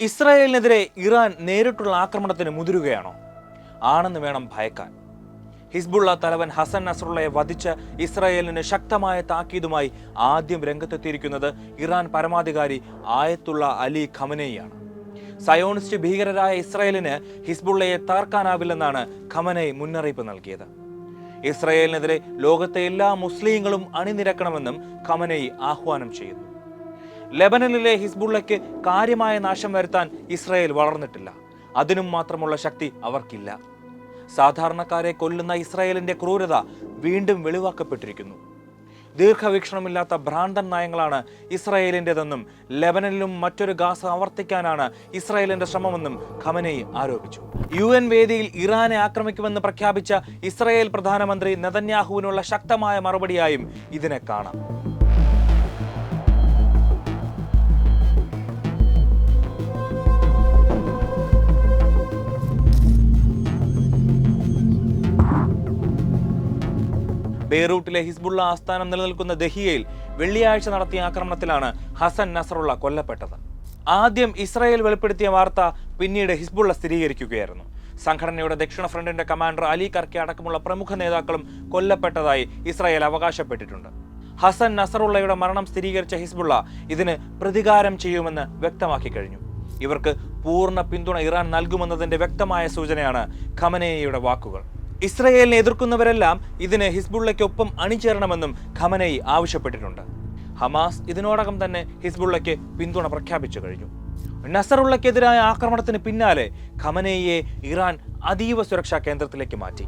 ഇസ്രായേലിനെതിരെ ഇറാൻ നേരിട്ടുള്ള ആക്രമണത്തിന് മുതിരുകയാണോ? ആണെന്ന് വേണം ഭയക്കാൻ. ഹിസ്ബുള്ള തലവൻ ഹസൻ നസറുള്ളയെ വധിച്ച് ഇസ്രായേലിന് ശക്തമായ താക്കീതുമായി ആദ്യം രംഗത്തെത്തിയിരിക്കുന്നത് ഇറാൻ പരമാധികാരി ആയത്തുള്ള അലി ഖമനേയാണ്. സയോണിസ്റ്റ് ഭീകരരായ ഇസ്രായേലിന് ഹിസ്ബുള്ളയെ തകർക്കാനാവില്ലെന്നാണ് ഖമനൈ മുന്നറിയിപ്പ് നൽകിയത്. ഇസ്രായേലിനെതിരെ ലോകത്തെ എല്ലാ മുസ്ലിങ്ങളും അണിനിരക്കണമെന്നും ഖമനൈ ആഹ്വാനം ചെയ്യുന്നു. ലെബനനിലെ ഹിസ്ബുള്ളയ്ക്ക് കാര്യമായ നാശം വരുത്താൻ ഇസ്രായേൽ വളർന്നിട്ടില്ല. അതിനും മാത്രമുള്ള ശക്തി അവർക്കില്ല. സാധാരണക്കാരെ കൊല്ലുന്ന ഇസ്രായേലിന്റെ ക്രൂരത വീണ്ടും വെളിവാക്കപ്പെട്ടിരിക്കുന്നു. ദീർഘവീക്ഷണമില്ലാത്ത ഭ്രാന്തൻ നയങ്ങളാണ് ഇസ്രായേലിന്റെതെന്നും ലെബനനിലും മറ്റൊരു ഗാസ ആവർത്തിക്കാനാണ് ഇസ്രായേലിന്റെ ശ്രമമെന്നും ഖമനയി ആരോപിച്ചു. യു എൻ വേദിയിൽ ഇറാനെ ആക്രമിക്കുമെന്ന് പ്രഖ്യാപിച്ച ഇസ്രായേൽ പ്രധാനമന്ത്രി നെതന്യാഹുവിനുള്ള ശക്തമായ മറുപടിയായും ഇതിനെ കാണാം. ബെയ്റൂട്ടിലെ ഹിസ്ബുള്ള ആസ്ഥാനം നിലനിൽക്കുന്ന ദഹിയയിൽ വെള്ളിയാഴ്ച നടത്തിയ ആക്രമണത്തിലാണ് ഹസൻ നസറുള്ള കൊല്ലപ്പെട്ടത്. ആദ്യം ഇസ്രായേൽ വെളിപ്പെടുത്തിയ വാർത്ത പിന്നീട് ഹിസ്ബുള്ള സ്ഥിരീകരിക്കുകയായിരുന്നു. സംഘടനയുടെ ദക്ഷിണ ഫ്രണ്ടിന്റെ കമാൻഡർ അലി കർക്കി അടക്കമുള്ള പ്രമുഖ നേതാക്കളും കൊല്ലപ്പെട്ടതായി ഇസ്രായേൽ അവകാശപ്പെട്ടിട്ടുണ്ട്. ഹസൻ നസറുള്ളയുടെ മരണം സ്ഥിരീകരിച്ച ഹിസ്ബുള്ള ഇതിന് പ്രതികാരം ചെയ്യുമെന്ന് വ്യക്തമാക്കി കഴിഞ്ഞു. ഇവർക്ക് പൂർണ പിന്തുണ ഇറാൻ നൽകുമെന്നതിന്റെ വ്യക്തമായ സൂചനയാണ് ഖമനേയുടെ വാക്കുകൾ. ഇസ്രയേലിനെ എതിർക്കുന്നവരെല്ലാം ഇതിന് ഹിസ്ബുള്ളയ്ക്കൊപ്പം അണിചേരണമെന്നും ഖമനയി ആവശ്യപ്പെട്ടിട്ടുണ്ട്. ഹമാസ് ഇതിനോടകം തന്നെ ഹിസ്ബുള്ളയ്ക്ക് പിന്തുണ പ്രഖ്യാപിച്ചു കഴിഞ്ഞു. നസറുള്ളയ്ക്കെതിരായ ആക്രമണത്തിന് പിന്നാലെ ഖമനയെ ഇറാൻ അതീവ സുരക്ഷാ കേന്ദ്രത്തിലേക്ക് മാറ്റി.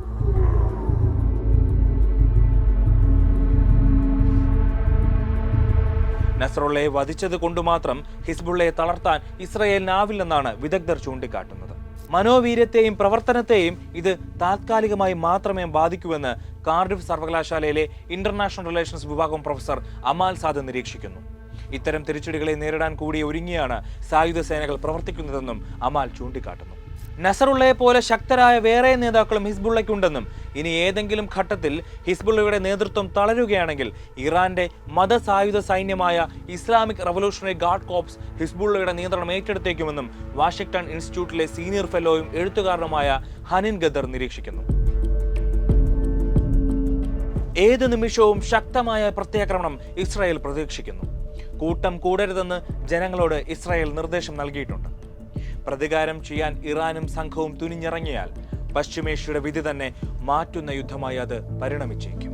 നസറുള്ളയെ വധിച്ചത് കൊണ്ട് മാത്രം ഹിസ്ബുള്ളയെ തളർത്താൻ ഇസ്രയേലിനാവില്ലെന്നാണ് വിദഗ്ധർ ചൂണ്ടിക്കാട്ടുന്നത്. മനോവീര്യത്തെയും പ്രവർത്തനത്തെയും ഇത് താത്കാലികമായി മാത്രമേ ബാധിക്കൂവെന്ന് കാർഡിഫ് സർവകലാശാലയിലെ ഇന്റർനാഷണൽ റിലേഷൻസ് വിഭാഗം പ്രൊഫസർ അമാൽ സാദ് നിരീക്ഷിക്കുന്നു. ഇത്തരം തിരിച്ചടികളെ നേരിടാൻ കൂടി ഒരുങ്ങിയാണ് സായുധ സേനകൾ പ്രവർത്തിക്കുന്നതെന്നും അമാൽ ചൂണ്ടിക്കാട്ടുന്നു. നസറുള്ളയെ പോലെ ശക്തരായ വേറെ നേതാക്കളും ഹിസ്ബുള്ളയ്ക്കുണ്ടെന്നും ഇനി ഏതെങ്കിലും ഘട്ടത്തിൽ ഹിസ്ബുള്ളയുടെ നേതൃത്വം തളരുകയാണെങ്കിൽ ഇറാന്റെ മതസായുധ സൈന്യമായ ഇസ്ലാമിക് റവല്യൂഷണറി ഗാർഡ് കോപ്സ് ഹിസ്ബുള്ളയുടെ നിയന്ത്രണം ഏറ്റെടുത്തേക്കുമെന്നും വാഷിംഗ്ടൺ ഇൻസ്റ്റിറ്റ്യൂട്ടിലെ സീനിയർ ഫെലോയും എഴുത്തുകാരനുമായ ഹനിൻ ഗദർ നിരീക്ഷിക്കുന്നു. ഏത് നിമിഷവും ശക്തമായ പ്രത്യാക്രമണം ഇസ്രായേൽ പ്രതീക്ഷിക്കുന്നു. കൂട്ടം കൂടരുതെന്ന് ജനങ്ങളോട് ഇസ്രായേൽ നിർദ്ദേശം നൽകിയിട്ടുണ്ട്. പ്രതികാരം ചെയ്യാൻ ഇറാനും സംഘവും തുനിഞ്ഞിറങ്ങിയാൽ പശ്ചിമേഷ്യയുടെ വിധി തന്നെ മാറ്റുന്ന യുദ്ധമായി അത് പരിണമിച്ചേക്കും.